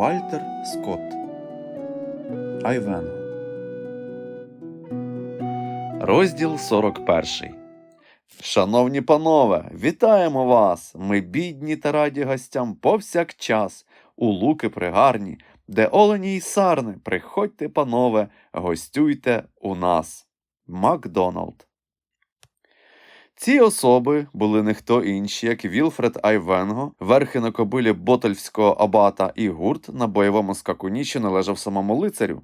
Вальтер Скотт. Айвенго Розділ 41 Шановні панове, вітаємо вас! Ми бідні та раді гостям повсякчас, у луки пригарні, де олені й сарни, приходьте, панове, гостюйте у нас. Макдоналд ці особи були не хто інші, як Вілфред Айвенго, верхи на кобилі Ботольфського абата і гурт на бойовому скакуні, що належав самому лицарю.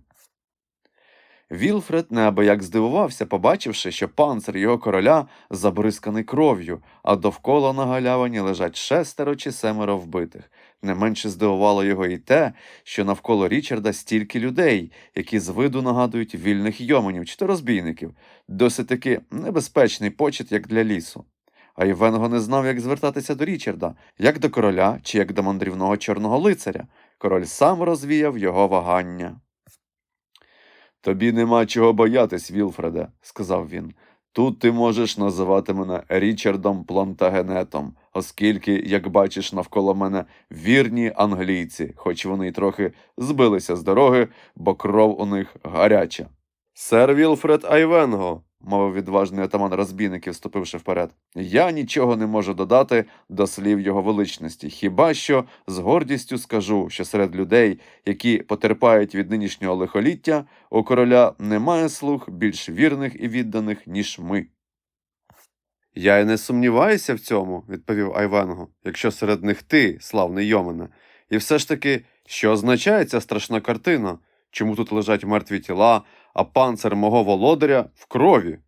Вілфред неабияк здивувався, побачивши, що панцир його короля забризканий кров'ю, а довкола на галявині лежать шестеро чи семеро вбитих. Не менше здивувало його і те, що навколо Річарда стільки людей, які з виду нагадують вільних йоманів чи то розбійників, досить таки небезпечний почет, як для лісу. А Євенго не знав, як звертатися до Річарда, як до короля чи як до мандрівного чорного лицаря. Король сам розвіяв його вагання. Тобі нема чого боятись, Вілфреде, сказав він. Тут ти можеш називати мене Річардом Плантагенетом, оскільки, як бачиш, навколо мене вірні англійці, хоч вони й трохи збилися з дороги, бо кров у них гаряча. Сер Вілфред Айвенго, мовив відважний атаман розбійників, ступивши вперед, я нічого не можу додати до слів його величності, хіба що з гордістю скажу, що серед людей, які потерпають від нинішнього лихоліття, у короля немає слуг більш вірних і відданих, ніж ми. Я й не сумніваюся в цьому, відповів Айвенго, якщо серед них ти, славний Йомене. І все ж таки, що означає ця страшна картина? Чому тут лежать мертві тіла, а панцир мого володаря в крові?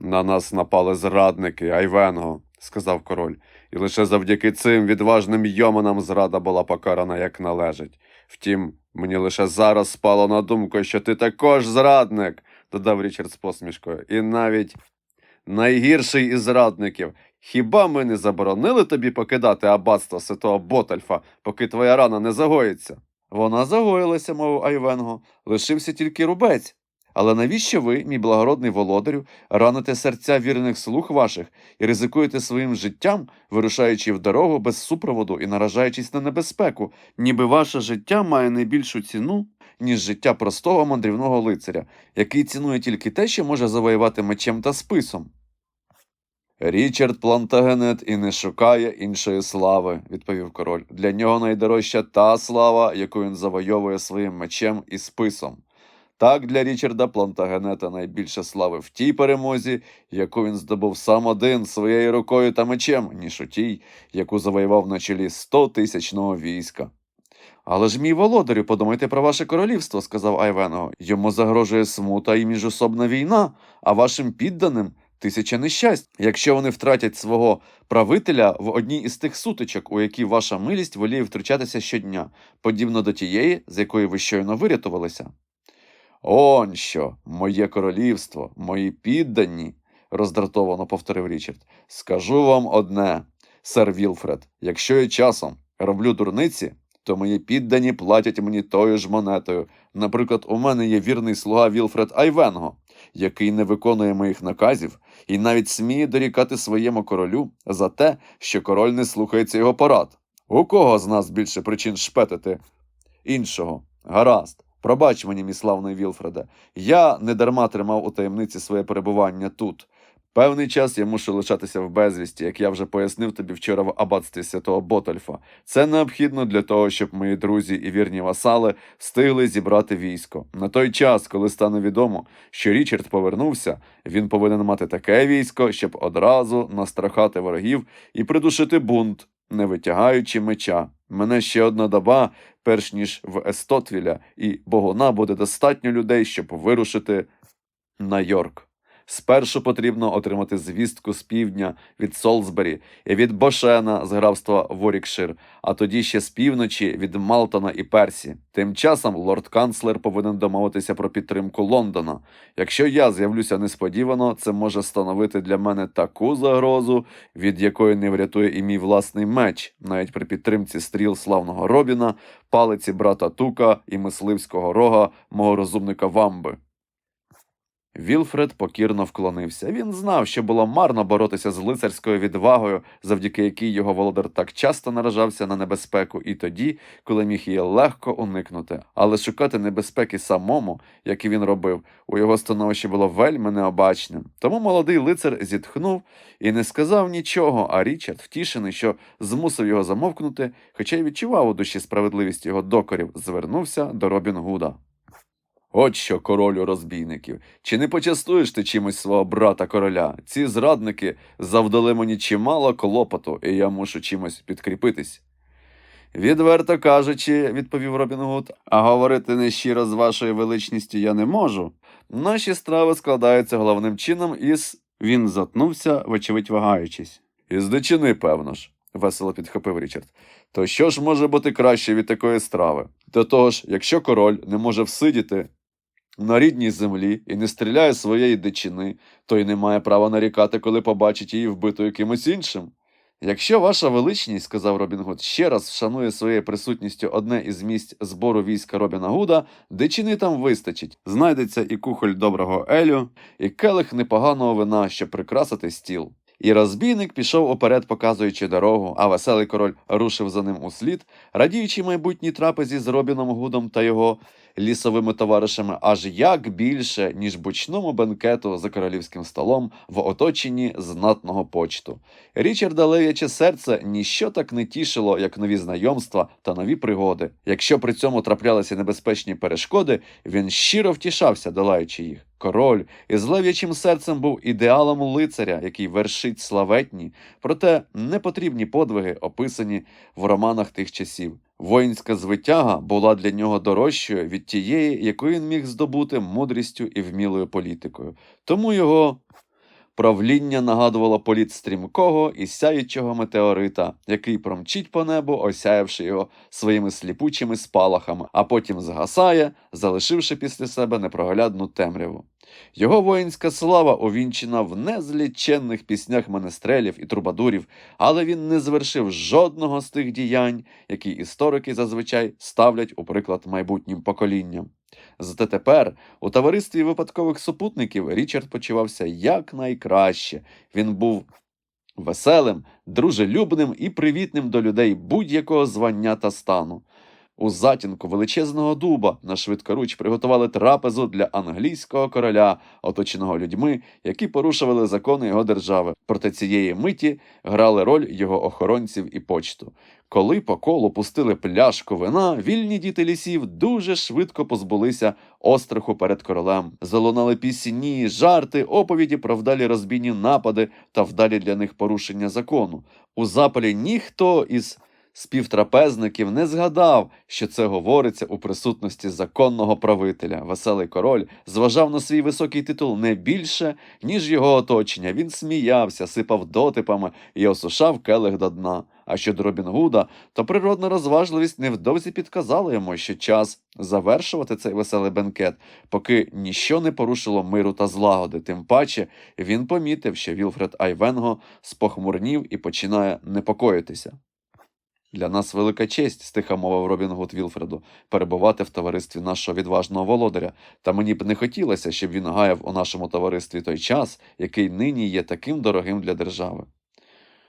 На нас напали зрадники, Айвенго, сказав король, і лише завдяки цим відважним йоманам зрада була покарана як належить. Втім, мені лише зараз спало на думку, що ти також зрадник, додав Річард з посмішкою, і навіть найгірший із зрадників. Хіба ми не заборонили тобі покидати аббатство святого Ботальфа, поки твоя рана не загоїться? Вона загоїлася, мовив Айвенго, лишився тільки рубець. Але навіщо ви, мій благородний володарю, раните серця вірних слуг ваших і ризикуєте своїм життям, вирушаючи в дорогу без супроводу і наражаючись на небезпеку, ніби ваше життя має найбільшу ціну, ніж життя простого мандрівного лицаря, який цінує тільки те, що може завоювати мечем та списом? Річард Плантагенет і не шукає іншої слави, відповів король. Для нього найдорожча та слава, яку він завойовує своїм мечем і списом. Так для Річарда Плантагенета найбільше слави в тій перемозі, яку він здобув сам один своєю рукою та мечем, ніж у тій, яку завоював на чолі сто тисячного війська. Але ж мій володарю, подумайте про ваше королівство, сказав Айвенго. Йому загрожує смута і міжособна війна, а вашим підданим тисяча нещасть, якщо вони втратять свого правителя в одній із тих сутичок, у які ваша милість воліє втручатися щодня, подібно до тієї, з якої ви щойно вирятувалися. Он що, моє королівство, мої піддані, роздратовано повторив Річард. Скажу вам одне, сер Вілфред, якщо я часом роблю дурниці, то мої піддані платять мені тою ж монетою. Наприклад, у мене є вірний слуга Вілфред Айвенго, який не виконує моїх наказів і навіть сміє дорікати своєму королю за те, що король не слухається його порад. У кого з нас більше причин шпетити іншого? Гаразд. Пробач мені, мій славний Вілфреде, я недарма тримав у таємниці своє перебування тут. Певний час я мушу лишатися в безвісті, як я вже пояснив тобі вчора в аббатстві святого Ботольфа. Це необхідно для того, щоб мої друзі і вірні васали встигли зібрати військо. На той час, коли стане відомо, що Річард повернувся, він повинен мати таке військо, щоб одразу настрахати ворогів і придушити бунт, не витягаючи меча. Мене ще одна доба, перш ніж в Естотвіля і Богона буде достатньо людей, щоб вирушити на Йорк. Спершу потрібно отримати звістку з півдня від Солсбері і від Бошена з графства Ворікшир, а тоді ще з півночі від Малтона і Персі. Тим часом лорд-канцлер повинен домовитися про підтримку Лондона. Якщо я з'явлюся несподівано, це може становити для мене таку загрозу, від якої не врятує і мій власний меч, навіть при підтримці стріл славного Робіна, палиці брата Тука і мисливського рога мого розумника Вамби. Вілфред покірно вклонився. Він знав, що було марно боротися з лицарською відвагою, завдяки якій його володар так часто наражався на небезпеку, і тоді, коли міг її легко уникнути. Але шукати небезпеки самому, як і він робив, у його становищі було вельми необачним. Тому молодий лицар зітхнув і не сказав нічого, а Річард, втішений, що змусив його замовкнути, хоча й відчував у душі справедливість його докорів, звернувся до Робін Гуда. От що, королю розбійників, чи не почастуєш ти чимось свого брата короля? Ці зрадники завдали мені чимало клопоту, і я мушу чимось підкріпитись. Відверто кажучи, відповів Робін Гуд, а говорити нещиро з вашою величністю я не можу. Наші страви складаються головним чином із. Він затнувся, вочевидь вагаючись. Із дичини, певно ж, весело підхопив Річард. То що ж може бути краще від такої страви? До того ж, якщо король не може всидіти на рідній землі і не стріляє своєї дичини, то й не має права нарікати, коли побачить її вбитою кимось іншим. Якщо ваша величність, сказав Робін Гуд, ще раз вшанує своєю присутністю одне із місць збору війська Робіна Гуда, дичини там вистачить. Знайдеться і кухоль доброго Елю, і келих непоганого вина, щоб прикрасити стіл. І розбійник пішов уперед, показуючи дорогу, а веселий король рушив за ним услід, радіючи майбутній трапезі з Робіном Гудом та його лісовими товаришами аж як більше, ніж бучному бенкету за королівським столом в оточенні знатного почту. Річарда лев'яче серце ніщо так не тішило, як нові знайомства та нові пригоди. Якщо при цьому траплялися небезпечні перешкоди, він щиро втішався, долаючи їх. Король із лев'ячим серцем був ідеалом лицаря, який вершить славетні, проте непотрібні подвиги, описані в романах тих часів. Воїнська звитяга була для нього дорожчою від тієї, яку він міг здобути мудрістю і вмілою політикою. Тому його правління нагадувало політ стрімкого і сяючого метеорита, який промчить по небу, осяявши його своїми сліпучими спалахами, а потім згасає, залишивши після себе непроглядну темряву. Його воїнська слава увінчена в незліченних піснях менестрелів і трубадурів, але він не звершив жодного з тих діянь, які історики зазвичай ставлять у приклад майбутнім поколінням. Зате тепер у товаристві випадкових супутників Річард почувався якнайкраще. Він був веселим, дружелюбним і привітним до людей будь-якого звання та стану. У затінку величезного дуба на швидкоруч приготували трапезу для англійського короля, оточеного людьми, які порушували закони його держави. Проте цієї миті грали роль його охоронців і почту. Коли по колу пустили пляшку вина, вільні діти лісів дуже швидко позбулися остраху перед королем. Залунали пісні, жарти, оповіді про вдалі розбійні напади та вдалі для них порушення закону. У запалі ніхто із співтрапезників не згадав, що це говориться у присутності законного правителя. Веселий король зважав на свій високий титул не більше, ніж його оточення. Він сміявся, сипав дотипами і осушав келих до дна. А щодо Робін Гуда, то природна розважливість невдовзі підказала йому, що час завершувати цей веселий бенкет, поки ніщо не порушило миру та злагоди. Тим паче він помітив, що Вілфред Айвенго спохмурнів і починає непокоїтися. Для нас велика честь, стиха мовив Робін Гуд Вілфреду, перебувати в товаристві нашого відважного володаря, та мені б не хотілося, щоб він гаяв у нашому товаристві той час, який нині є таким дорогим для держави.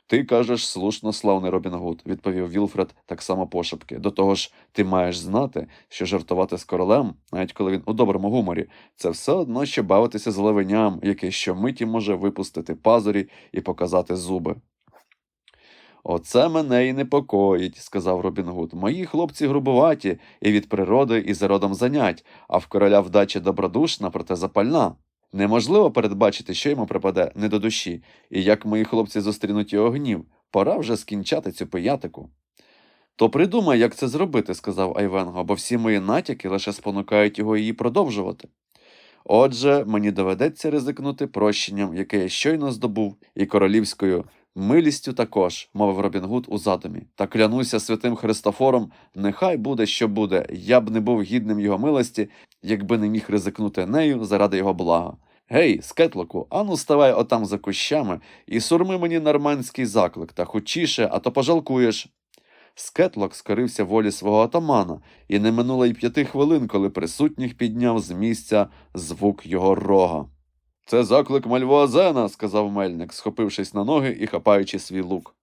Ти кажеш слушно, славний Робін Гуд, відповів Вілфред так само пошепки. До того ж, ти маєш знати, що жартувати з королем, навіть коли він у доброму гуморі, це все одно, що бавитися з левеням, який щомиті може випустити пазурі і показати зуби. Оце мене і непокоїть, сказав Робін Гуд. Мої хлопці грубуваті і від природи, і за родом занять, а в короля вдача добродушна, проте запальна. Неможливо передбачити, що йому припаде не до душі, і як мої хлопці зустрінуть його гнів. Пора вже скінчати цю пиятику. То придумай, як це зробити, сказав Айвенго, бо всі мої натяки лише спонукають його її продовжувати. Отже, мені доведеться ризикнути прощенням, яке я щойно здобув, і королівською милістю також, мовив Робін Гуд у задумі. Та клянуся святим Христофором, нехай буде, що буде, я б не був гідним його милості, якби не міг ризикнути нею заради його блага. Гей, скетлоку, ану ставай отам за кущами і сурми мені нормандський заклик, та хучіше, а то пожалкуєш. Скетлок скорився волі свого атамана, і не минуло й п'яти хвилин, коли присутніх підняв з місця звук його рога. Це заклик Мальвуазена, сказав мельник, схопившись на ноги і хапаючи свій лук.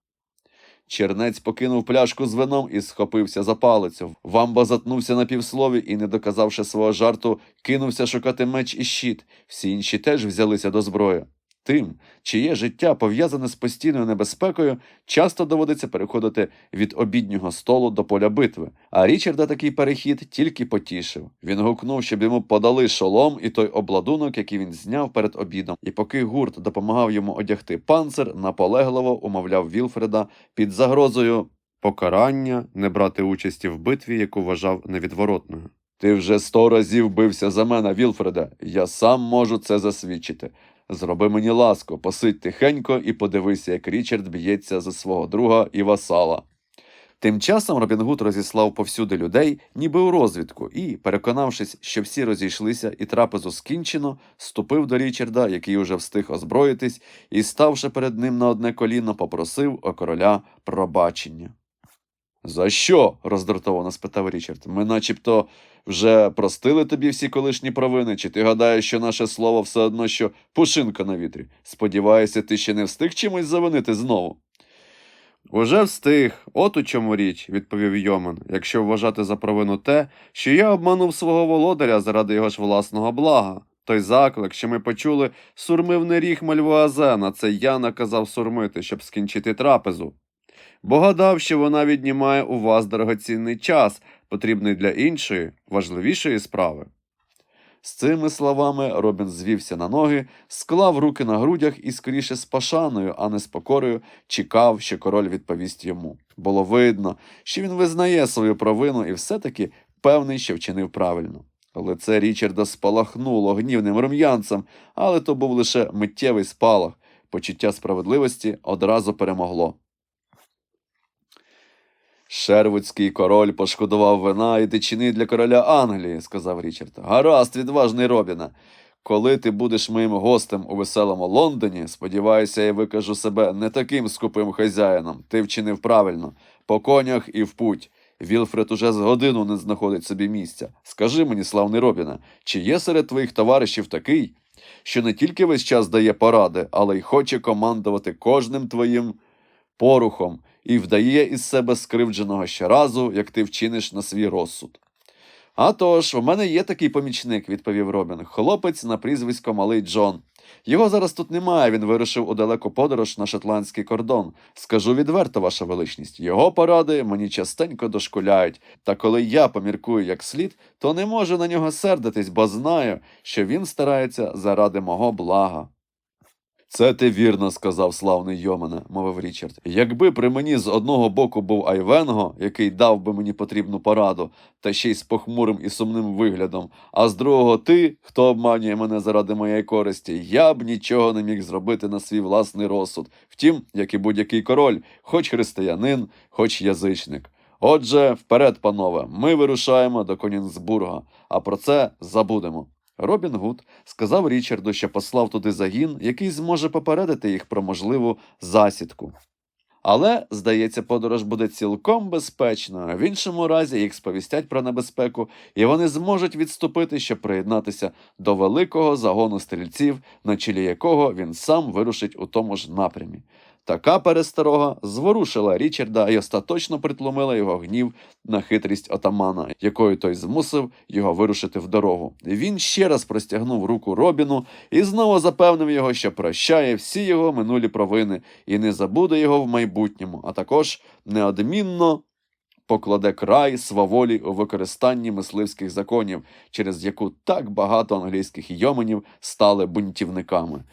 Чернець покинув пляшку з вином і схопився за палицю. Вамба затнувся на півслові і, не доказавши свого жарту, кинувся шукати меч і щит. Всі інші теж взялися до зброї. Тим, чиє життя пов'язане з постійною небезпекою, часто доводиться переходити від обіднього столу до поля битви. А Річарда такий перехід тільки потішив. Він гукнув, щоб йому подали шолом і той обладунок, який він зняв перед обідом. І поки гурт допомагав йому одягти панцир, наполегливо умовляв Вілфреда під загрозою покарання не брати участі в битві, яку вважав невідворотною. Ти вже сто разів бився за мене, Вілфреде. Я сам можу це засвідчити. Зроби мені ласку, посидь тихенько і подивися, як Річард б'ється за свого друга і васала. Тим часом Робін Гуд розіслав повсюди людей, ніби у розвідку, і, переконавшись, що всі розійшлися і трапезу скінчено, ступив до Річарда, який уже встиг озброїтись, і, ставши перед ним на одне коліно, попросив у короля пробачення. За що? роздратовано спитав Річард. Ми начебто вже простили тобі всі колишні провини, чи ти гадаєш, що наше слово все одно, що пушинка на вітрі? Сподіваюся, ти ще не встиг чимось завинити знову. Уже встиг, от у чому річ, відповів Йоман, якщо вважати за провину те, що я обманув свого володаря заради його ж власного блага. Той заклик, що ми почули, сурмив не ріг Мальвуазена, це я наказав сурмити, щоб скінчити трапезу. Бо гадав, що вона віднімає у вас дорогоцінний час, потрібний для іншої, важливішої справи. З цими словами Робін звівся на ноги, склав руки на грудях і скоріше з пашаною, а не з покорою, чекав, що король відповість йому. Було видно, що він визнає свою провину і все-таки певний, що вчинив правильно. Лице Річарда спалахнуло гнівним рум'янцем, але то був лише миттєвий спалах. Почуття справедливості одразу перемогло. Шервудський король пошкодував вина і дичини для короля Англії, сказав Річард. Гаразд, відважний Робіне. Коли ти будеш моїм гостем у веселому Лондоні, сподіваюся, я викажу себе не таким скупим хазяїном. Ти вчинив правильно. По конях і в путь. Вілфред уже з годину не знаходить собі місця. Скажи мені, славний Робіне, чи є серед твоїх товаришів такий, що не тільки весь час дає поради, але й хоче командувати кожним твоїм порухом і вдає із себе скривдженого щоразу, як ти вчиниш на свій розсуд. «А тож, у мене є такий помічник, відповів Робін, хлопець на прізвисько Малий Джон. Його зараз тут немає, він вирушив у далеку подорож на шотландський кордон. Скажу відверто, ваша величність, його поради мені частенько дошкуляють, та коли я поміркую як слід, то не можу на нього сердитись, бо знаю, що він старається заради мого блага. Це ти вірно сказав, славний Йомане, мовив Річард. Якби при мені з одного боку був Айвенго, який дав би мені потрібну пораду, та ще й з похмурим і сумним виглядом, а з другого ти, хто обманює мене заради моєї користі, я б нічого не міг зробити на свій власний розсуд. Втім, як і будь-який король, хоч християнин, хоч язичник. Отже, вперед, панове, ми вирушаємо до Конінсбурга, а про це забудемо. Робін Гуд сказав Річарду, що послав туди загін, який зможе попередити їх про можливу засідку. Але, здається, подорож буде цілком безпечною. В іншому разі їх сповістять про небезпеку, і вони зможуть відступити, щоб приєднатися до великого загону стрільців, на чолі якого він сам вирушить у тому ж напрямі. Така пересторога зворушила Річарда і остаточно притлумила його гнів на хитрість отамана, якою той змусив його вирушити в дорогу. Він ще раз простягнув руку Робіну і знову запевнив його, що прощає всі його минулі провини і не забуде його в майбутньому, а також неодмінно покладе край сваволі у використанні мисливських законів, через яку так багато англійських йоменів стали бунтівниками.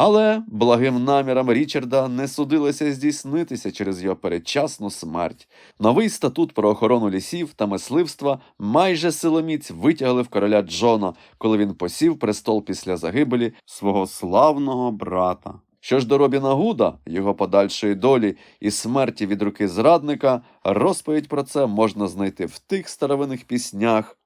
Але благим намірам Річарда не судилося здійснитися через його передчасну смерть. Новий статут про охорону лісів та мисливства майже силоміць витягли в короля Джона, коли він посів престол після загибелі свого славного брата. Що ж до Робіна Гуда, його подальшої долі і смерті від руки зрадника, розповідь про це можна знайти в тих старовинних піснях,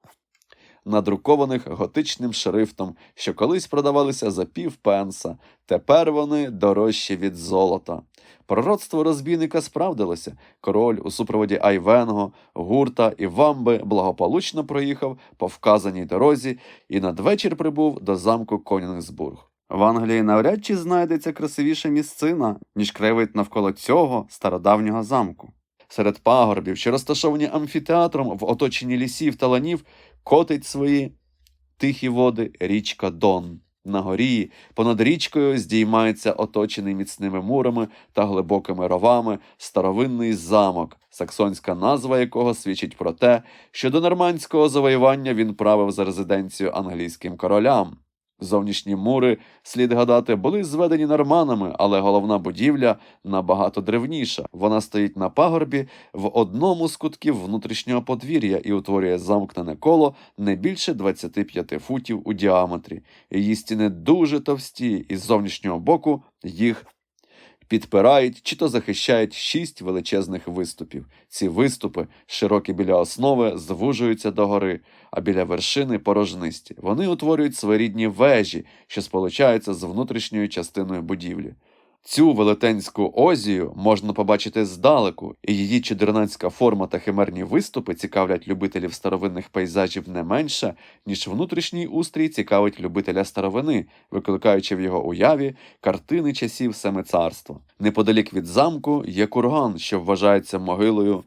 надрукованих готичним шрифтом, що колись продавалися за пів пенса, тепер вони дорожчі від золота. Пророцтво розбійника справдилося. Король у супроводі Айвенго, гурта і вамби благополучно проїхав по вказаній дорозі і надвечір прибув до замку Конінгсбург. В Англії навряд чи знайдеться красивіша місцина, ніж краєвид навколо цього стародавнього замку. Серед пагорбів, що розташовані амфітеатром в оточенні лісів та ланів, котить свої тихі води річка Дон. На горі понад річкою здіймається оточений міцними мурами та глибокими ровами старовинний замок, саксонська назва якого свідчить про те, що до нормандського завоювання він правив за резиденцію англійським королям. Зовнішні мури, слід гадати, були зведені норманами, але головна будівля набагато древніша. Вона стоїть на пагорбі в одному з кутків внутрішнього подвір'я і утворює замкнене коло не більше 25 футів у діаметрі. Її стіни дуже товсті, і з зовнішнього боку їх підпирають чи то захищають шість величезних виступів. Ці виступи, широкі біля основи, звужуються догори, а біля вершини порожнисті. Вони утворюють своєрідні вежі, що сполучаються з внутрішньою частиною будівлі. Цю велетенську озію можна побачити здалеку, і її чудернацька форма та химерні виступи цікавлять любителів старовинних пейзажів не менше, ніж внутрішній устрій цікавить любителя старовини, викликаючи в його уяві картини часів семицарства. Неподалік від замку є курган, що вважається могилою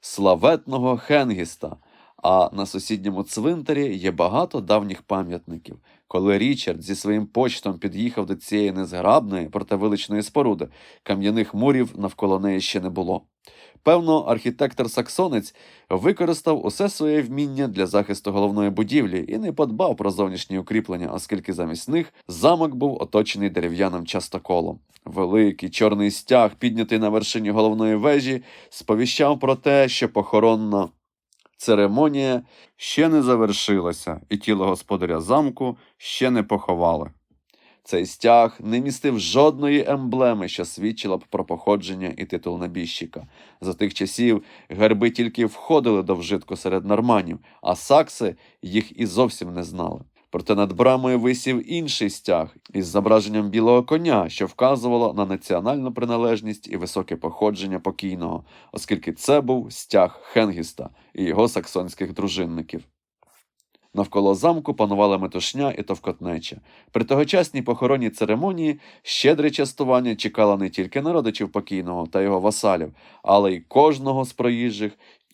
славетного Хенгіста. А на сусідньому цвинтарі є багато давніх пам'ятників. Коли Річард зі своїм почтом під'їхав до цієї незграбної, проте величної споруди, кам'яних мурів навколо неї ще не було. Певно, архітектор-саксонець використав усе своє вміння для захисту головної будівлі і не подбав про зовнішні укріплення, оскільки замість них замок був оточений дерев'яним частоколом. Великий чорний стяг, піднятий на вершині головної вежі, сповіщав про те, що похоронна Церемонія ще не завершилася, і тіло господаря замку ще не поховали. Цей стяг не містив жодної емблеми, що свідчила б про походження і титул набіжчика. За тих часів герби тільки входили до вжитку серед норманів, а сакси їх і зовсім не знали. Проте над брамою висів інший стяг із зображенням білого коня, що вказувало на національну приналежність і високе походження покійного, оскільки це був стяг Хенгіста і його саксонських дружинників. Навколо замку панувала метушня і товкотнеча. При тогочасній похоронній церемонії щедре частування чекало не тільки на родичів покійного та його васалів, але й кожного з проїжджих,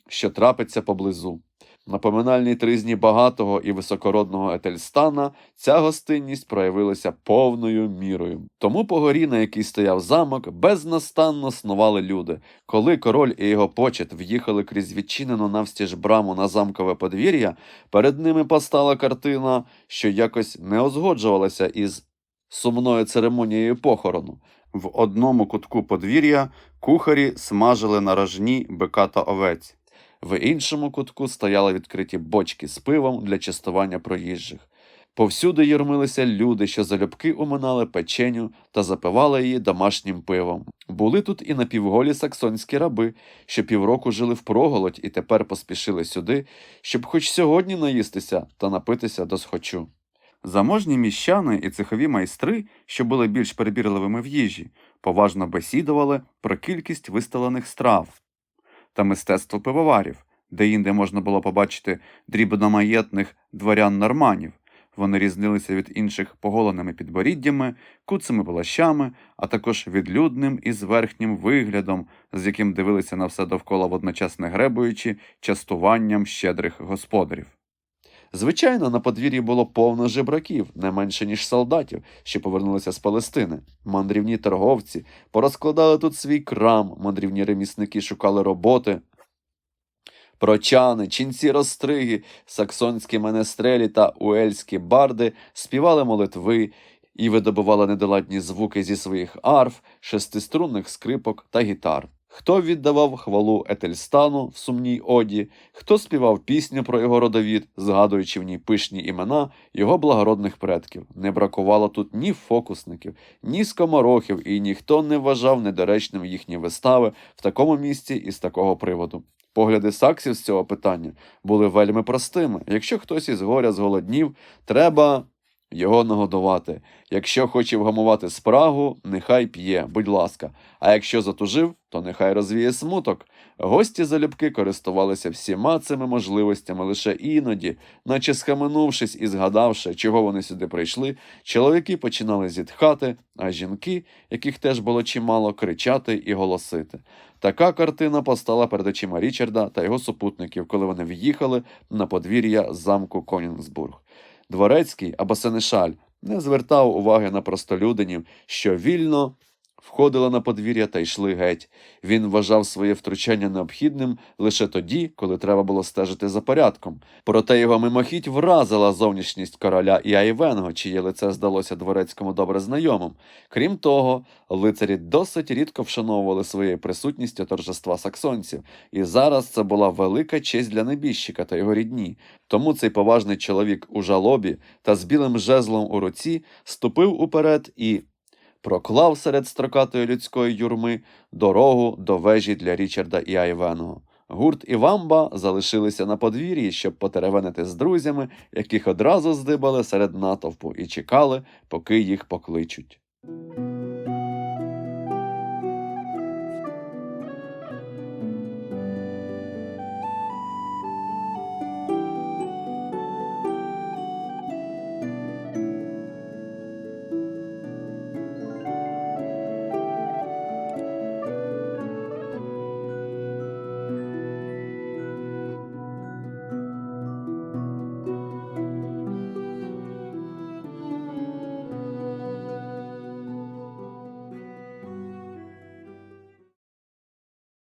що трапиться поблизу. На поминальній тризні багатого і високородного Етельстана ця гостинність проявилася повною мірою. Тому по горі, на якій стояв замок, безнастанно снували люди. Коли король і його почет в'їхали крізь відчинену навстіж браму на замкове подвір'я, перед ними постала картина, що якось не озгоджувалася із сумною церемонією похорону. В одному кутку подвір'я кухарі смажили на рожні бика та овець. В іншому кутку стояли відкриті бочки з пивом для частування проїжджих. Повсюди юрмилися люди, що залюбки уминали печеню та запивали її домашнім пивом. Були тут і напівголі саксонські раби, що півроку жили впроголодь і тепер поспішили сюди, щоб хоч сьогодні наїстися та напитися до схочу. Заможні міщани і цехові майстри, що були більш перебірливими в їжі, поважно бесідували про кількість виставлених страв та мистецтво пивоварів, де інде можна було побачити дрібномаєтних дворян норманів. Вони різнилися від інших поголеними підборіддями, куцими плащами, а також відлюдним і зверхнім виглядом, з яким дивилися на все довкола водночас не гребуючи частуванням щедрих господарів. Звичайно, на подвір'ї було повно жебраків, не менше ніж солдатів, що повернулися з Палестини. Мандрівні торговці порозкладали тут свій крам, мандрівні ремісники шукали роботи. Прочани, ченці розстриги, саксонські менестрелі та уельські барди співали молитви і видобували недоладні звуки зі своїх арф, шестиструнних скрипок та гітар. Хто віддавав хвалу Етельстану в сумній оді, хто співав пісню про його родовід, згадуючи в ній пишні імена його благородних предків. Не бракувало тут ні фокусників, ні скоморохів, і ніхто не вважав недоречним їхні вистави в такому місці і з такого приводу. Погляди саксів з цього питання були вельми простими. Якщо хтось із горя зголоднів, треба його нагодувати. Якщо хоче вгамувати спрагу, нехай п'є, будь ласка. А якщо затужив, то нехай розвіє смуток. Гості залюбки користувалися всіма цими можливостями лише іноді, наче схаменувшись і згадавши, чого вони сюди прийшли, чоловіки починали зітхати, а жінки, яких теж було чимало, кричати і голосити. Така картина постала перед очима Річарда та його супутників, коли вони в'їхали на подвір'я замку Конінгсбург. Дворецький або Сенешаль не звертав уваги на простолюдинів, що вільно входили на подвір'я та йшли геть. Він вважав своє втручання необхідним лише тоді, коли треба було стежити за порядком. Проте його мимохідь вразила зовнішність короля і Айвенго, чиє лице здалося дворецькому добре знайомим. Крім того, лицарі досить рідко вшановували своєю присутністю торжества саксонців, і зараз це була велика честь для небіжчика та його рідні. Тому цей поважний чоловік у жалобі та з білим жезлом у руці ступив уперед і проклав серед строкатої людської юрми дорогу до вежі для Річарда і Айвеного. Гурт і Вамба залишилися на подвір'ї, щоб потеревенити з друзями, яких одразу здибали серед натовпу, і чекали, поки їх покличуть.